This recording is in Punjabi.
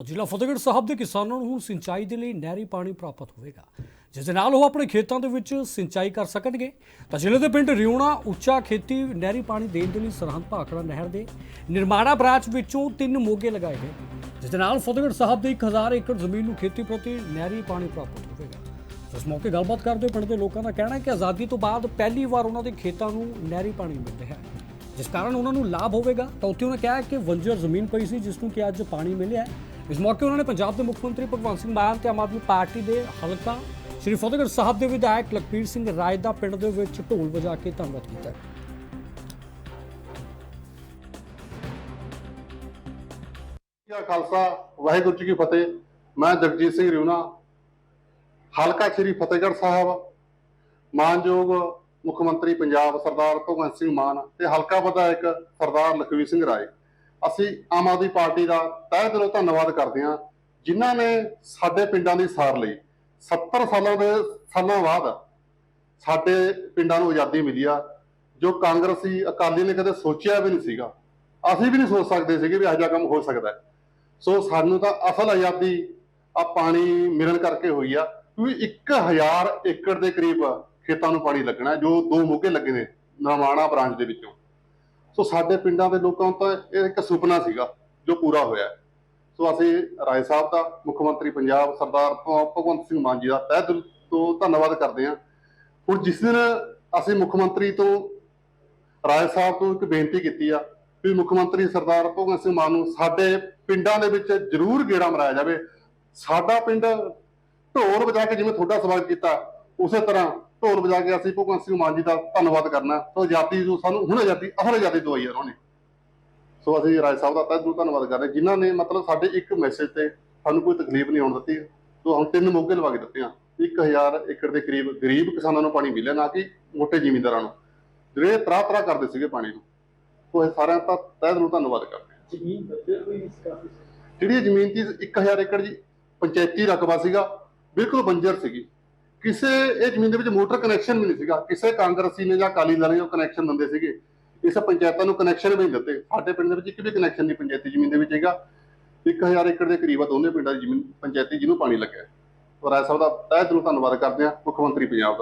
ਜ਼ਿਲ੍ਹਾ ਫਤਿਹਗੜ੍ਹ ਸਾਹਿਬ ਦੇ ਕਿਸਾਨਾਂ ਨੂੰ ਹੁਣ ਸਿੰਚਾਈ ਦੇ ਲਈ ਨਹਿਰੀ ਪਾਣੀ ਪ੍ਰਾਪਤ ਹੋਵੇਗਾ, ਜਿਸ ਦੇ ਨਾਲ ਉਹ ਆਪਣੇ ਖੇਤਾਂ ਦੇ ਵਿੱਚ ਸਿੰਚਾਈ ਕਰ ਸਕਣਗੇ। ਤਾਂ ਜ਼ਿਲ੍ਹੇ ਦੇ ਪਿੰਡ ਰਿਉਣਾ ਉੱਚਾ ਖੇਤੀ ਨਹਿਰੀ ਪਾਣੀ ਦੇਣ ਦੇ ਲਈ ਸਰਹੰਦ ਭਾਖੜਾ ਨਹਿਰ ਦੇ ਨਿਰਮਾਣਾ ਬ੍ਰਾਂਚ ਵਿੱਚੋਂ ਤਿੰਨ ਮੋਗੇ ਲਗਾਏ ਗਏ, ਜਿਸ ਦੇ ਨਾਲ ਫਤਿਹਗੜ੍ਹ ਸਾਹਿਬ ਦੇ 1000 ਏਕੜ ਜ਼ਮੀਨ ਨੂੰ ਖੇਤੀ ਪ੍ਰਤੀ ਨਹਿਰੀ ਪਾਣੀ ਪ੍ਰਾਪਤ ਹੋਵੇਗਾ। ਇਸ ਮੌਕੇ ਗੱਲਬਾਤ ਕਰਦੇ ਹੋਏ ਪਿੰਡ ਦੇ ਲੋਕਾਂ ਦਾ ਕਹਿਣਾ ਹੈ ਕਿ ਆਜ਼ਾਦੀ ਤੋਂ ਬਾਅਦ ਪਹਿਲੀ ਵਾਰ ਉਹਨਾਂ ਦੇ ਖੇਤਾਂ ਨੂੰ ਨਹਿਰੀ ਪਾਣੀ ਮਿਲ ਰਿਹਾ ਹੈ। ਜਿਸ ਕਾਰਨ ਉਹਨਾਂ ਨੂੰ ਲਾਭ ਹੋਵੇਗਾ ਤਾਂ ਉੱਥੇ ਉਹਨਾਂ ਕਿਹਾ ਕਿ ਵੰਜਰ ਜ਼ਮੀਨ ਪਈ ਸੀ ਜਿਸ ਨੂੰ ਕਿ ਅੱਜ ਪਾਣੀ ਮਿਲਿਆ ਹੈ ਇਸ ਮੌਕੇ ਉਹਨਾਂ ਨੇ ਪੰਜਾਬ ਦੇ ਮੁੱਖ ਮੰਤਰੀ ਭਗਵੰਤ ਸਿੰਘ ਮਾਨ ਤੇ ਆਮ ਆਦਮੀ ਪਾਰਟੀ ਦੇ ਹਲਕਾ ਸ਼੍ਰੀ ਫਤਿਹਗੜ੍ਹ ਸਾਹਿਬ ਦੇ ਵਿਧਾਇਕ ਲਖਬੀਰ ਸਿੰਘ ਰਾਏ ਦਾ ਪਿੰਡ ਦੇ ਵਿੱਚ ਢੋਲ ਵਜਾ ਕੇ ਧੰਨਵਾਦ ਕੀਤਾ ਜੀ ਖਾਲਸਾ ਵਾਹਿਗੁਰੂ ਜੀ ਕੀ ਫਤਿਹ ਮੈਂ ਜਗਜੀਤ ਸਿੰਘ ਰਿਉਣਾ ਹਲਕਾ ਸ੍ਰੀ ਫਤਿਹਗੜ੍ਹ ਸਾਹਿਬ ਮਾਨਯੋਗ ਮੁੱਖ ਮੰਤਰੀ ਪੰਜਾਬ ਸਰਦਾਰ ਭਗਵੰਤ ਸਿੰਘ ਮਾਨ ਤੇ ਹਲਕਾ ਵਿਧਾਇਕ ਸਰਦਾਰ ਲਖਵੀਰ ਸਿੰਘ ਰਾਏ। ਅਸੀਂ ਆਮ ਆਦਮੀ ਪਾਰਟੀ ਦਾ ਤਹਿ ਦਿਲੋਂ ਧੰਨਵਾਦ ਕਰਦੇ ਹਾਂ, ਜਿਨ੍ਹਾਂ ਨੇ ਸਾਡੇ ਪਿੰਡਾਂ ਦੀ ਸਾਰ ਲਈ। 70 ਸਾਲਾਂ ਦੇ ਸਾਲਾਂ ਬਾਅਦ ਸਾਡੇ ਪਿੰਡਾਂ ਨੂੰ ਆਜ਼ਾਦੀ ਮਿਲੀ ਆ, ਜੋ ਕਾਂਗਰਸੀ ਅਕਾਲੀ ਨੇ ਕਦੇ ਸੋਚਿਆ ਵੀ ਨਹੀਂ ਸੀਗਾ। ਅਸੀਂ ਵੀ ਨਹੀਂ ਸੋਚ ਸਕਦੇ ਸੀਗੇ ਵੀ ਇਹੋ ਜਿਹਾ ਕੰਮ ਹੋ ਸਕਦਾ। ਸੋ ਸਾਨੂੰ ਤਾਂ ਅਸਲ ਆਜ਼ਾਦੀ ਆ ਪਾਣੀ ਮਿਲਣ ਕਰਕੇ ਹੋਈ ਆ ਕਿਉਂਕਿ 1000 ਏਕੜ ਦੇ ਕਰੀਬ ਖੇਤਾਂ ਨੂੰ ਪਾਣੀ ਲੱਗਣਾ, ਜੋ ਦੋ ਮੋਗੇ ਲੱਗੇ ਨੇ, ਨਰਮਾਣਾ ਬ੍ਰਾਂਚ ਦੇ ਵਿੱਚੋਂ। ਸੋ ਸਾਡੇ ਪਿੰਡਾਂ ਦੇ ਲੋਕਾਂ ਨੂੰ ਇਹ ਇੱਕ ਸੁਪਨਾ ਸੀਗਾ, ਜੋ ਪੂਰਾ ਹੋਇਆ। ਸੋ ਅਸੀਂ ਰਾਏ ਸਾਹਿਬ ਦਾ, ਮੁੱਖ ਮੰਤਰੀ ਪੰਜਾਬ ਸਰਦਾਰ ਭਗਵੰਤ ਸਿੰਘ ਮਾਨ ਜੀ ਦਾ ਤਹਿ ਦਿਲ ਤੋਂ ਧੰਨਵਾਦ ਕਰਦੇ ਹਾਂ। ਹੁਣ ਜਿਸ ਦਿਨ ਅਸੀਂ ਮੁੱਖ ਮੰਤਰੀ ਤੋਂ ਰਾਏ ਸਾਹਿਬ ਤੋਂ ਇੱਕ ਬੇਨਤੀ ਕੀਤੀ ਆ, ਵੀ ਮੁੱਖ ਮੰਤਰੀ ਸਰਦਾਰ ਭਗਵੰਤ ਸਿੰਘ ਮਾਨ ਨੂੰ ਸਾਡੇ ਪਿੰਡਾਂ ਦੇ ਵਿੱਚ ਜ਼ਰੂਰ ਗੇੜਾ ਮਰਾਇਆ ਜਾਵੇ। ਸਾਡਾ ਪਿੰਡ ਢੋਲ ਵਜਾ ਕੇ ਜਿਵੇਂ ਤੁਹਾਡਾ ਸਵਾਗਤ ਕੀਤਾ, ਉਸੇ ਤਰ੍ਹਾਂ ਢੋਲ ਵਜਾ ਕੇ ਅਸੀਂ ਭਗਵੰਤ ਸਿੰਘ ਮਾਨ ਜੀ ਦਾ ਧੰਨਵਾਦ ਕਰਨਾ ਸੋ ਆਜ਼ਾਦੀ ਜੋ ਸਾਨੂੰ ਹੁਣ ਆਜ਼ਾਦੀ ਅਸਲ ਆਜ਼ਾਦੀ ਦਵਾਈ ਆ ਉਹਨਾਂ। ਨੇ ਸੋ ਅਸੀਂ ਰਾਏ ਸਾਹਿਬ ਦਾ ਤਹਿ ਦਿਲੋਂ ਧੰਨਵਾਦ ਕਰਦੇ ਹਾਂ, ਜਿਨ੍ਹਾਂ ਨੇ ਮਤਲਬ ਸਾਡੇ ਇੱਕ ਮੈਸੇਜ ਤੇ ਸਾਨੂੰ ਕੋਈ ਤਕਲੀਫ ਨਹੀਂ ਆਉਣ ਦਿੱਤੀ। ਸੋ ਹੁਣ ਤਿੰਨ ਮੌਕੇ ਲਵਾ ਕੇ ਦਿੱਤੇ ਆ 1000 ਏਕੜ ਦੇ ਕਰੀਬ ਗਰੀਬ ਕਿਸਾਨਾਂ ਨੂੰ ਪਾਣੀ ਮਿਲਿਆ ਨਾ ਕਿ ਮੋਟੇ ਜ਼ਿਮੀਂਦਾਰਾਂ ਨੂੰ। ਜਿਹੜੇ ਤਰਾ ਤਰਾ ਕਰਦੇ ਸੀਗੇ ਪਾਣੀ ਨੂੰ। ਸੋ ਇਹ ਸਾਰਿਆਂ ਦਾ ਤਹਿ ਦਿਲੋਂ ਧੰਨਵਾਦ ਕਰਦੇ ਹਾਂ। ਜ਼ਮੀਨ ਬੱਚੇ ਕੋਈ ਇਸ ਕਾਫੀ। ਜਿਹੜੀ ਜ਼ਮੀਨ ਸੀ 1000 ਏਕੜ ਜੀ ਪੰਚਾਇਤੀ ਰਕਬਾ ਸੀਗਾ। ਬਿਲਕੁਲ ਬੰਜਰ ਸੀਗੀ। ਕਿਸੇ, ਇਹ ਜ਼ਮੀਨ ਦੇ ਵਿੱਚ ਮੋਟਰ ਕਨੈਕਸ਼ਨ ਵੀ ਨਹੀਂ ਸੀਗਾ। ਕਿਸੇ ਕਾਂਗਰਸੀ ਨੇ ਜਾਂ ਅਕਾਲੀ ਦਲ ਨੇ ਉਹ ਕਨੈਕਸ਼ਨ ਦਿੰਦੇ ਸੀਗੇ, ਇਸ ਪੰਚਾਇਤਾਂ ਨੂੰ ਕਨੈਕਸ਼ਨ ਵੀ ਨਹੀਂ ਦਿੱਤੇ। ਸਾਡੇ ਪਿੰਡ ਦੇ ਵਿੱਚ ਇੱਕ ਵੀ ਕਨੈਕਸ਼ਨ ਨਹੀਂ ਪੰਚਾਇਤੀ ਜ਼ਮੀਨ ਦੇ ਵਿੱਚ ਹੈਗਾ। 1000 ਏਕੜ ਦੇ ਕਰੀਬ ਆ ਦੋਨੇ ਪਿੰਡਾਂ ਦੀ ਜ਼ਮੀਨ ਪੰਚਾਇਤੀ ਜਿਹਨੂੰ ਪਾਣੀ ਲੱਗਿਆ। ਹੈ। ਔਰ ਰਾਏ ਸਾਹਿਬ ਦਾ ਤਹਿ ਦਿਲੋਂ ਧੰਨਵਾਦ ਕਰਦੇ ਹਾਂ ਮੁੱਖ ਮੰਤਰੀ ਪੰਜਾਬ ਦਾ।